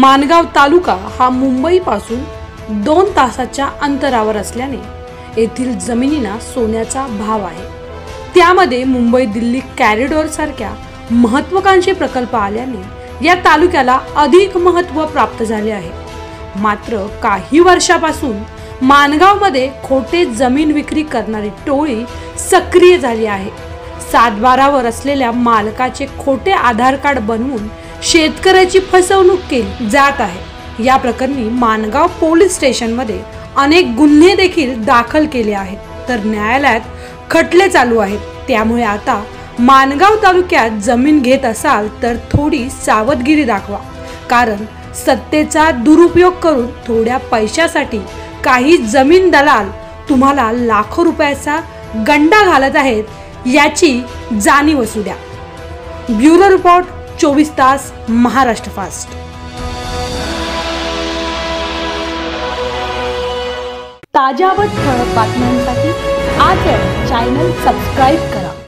मानगाव तालुका हा मुंबईपासून दोन तासाच्या अंतरावर असल्याने येथील जमिनीना सोन्याचा भाव आहे. त्यामध्ये मुंबई दिल्ली कॅरिडॉर सारख्या महत्वाकांक्षी प्रकल्प आल्याने या तालुक्याला अधिक महत्त्व प्राप्त झाले आहे. मात्र काही वर्षापासून मानगावमध्ये खोटे जमीन विक्री करणारी टोळी सक्रिय झाली आहे. सातबारावर असलेल्या मालकाचे खोटे आधार कार्ड बनवून शेतकऱ्याची फसवणूक केली जात आहे. या प्रकरणी मानगाव पोलीस स्टेशनमध्ये अनेक गुन्हे देखील दाखल केले आहेत. तर न्यायालयात खटले चालू आहेत. त्यामुळे आता मानगाव तालुक्यात जमीन घेत असाल तर थोडी सावधगिरी दाखवा. कारण सत्तेचा दुरुपयोग करून थोड्या पैशासाठी काही जमीन दलाल तुम्हाला लाखो रुपयाचा गंडा घालत आहेत याची जाणीव असू द्या. ब्युरो रिपोर्ट चोवीस तास महाराष्ट्र फास्ट. ताज्या व ठळक बातम्यांसाठी आज चॅनल सबस्क्राईब करा.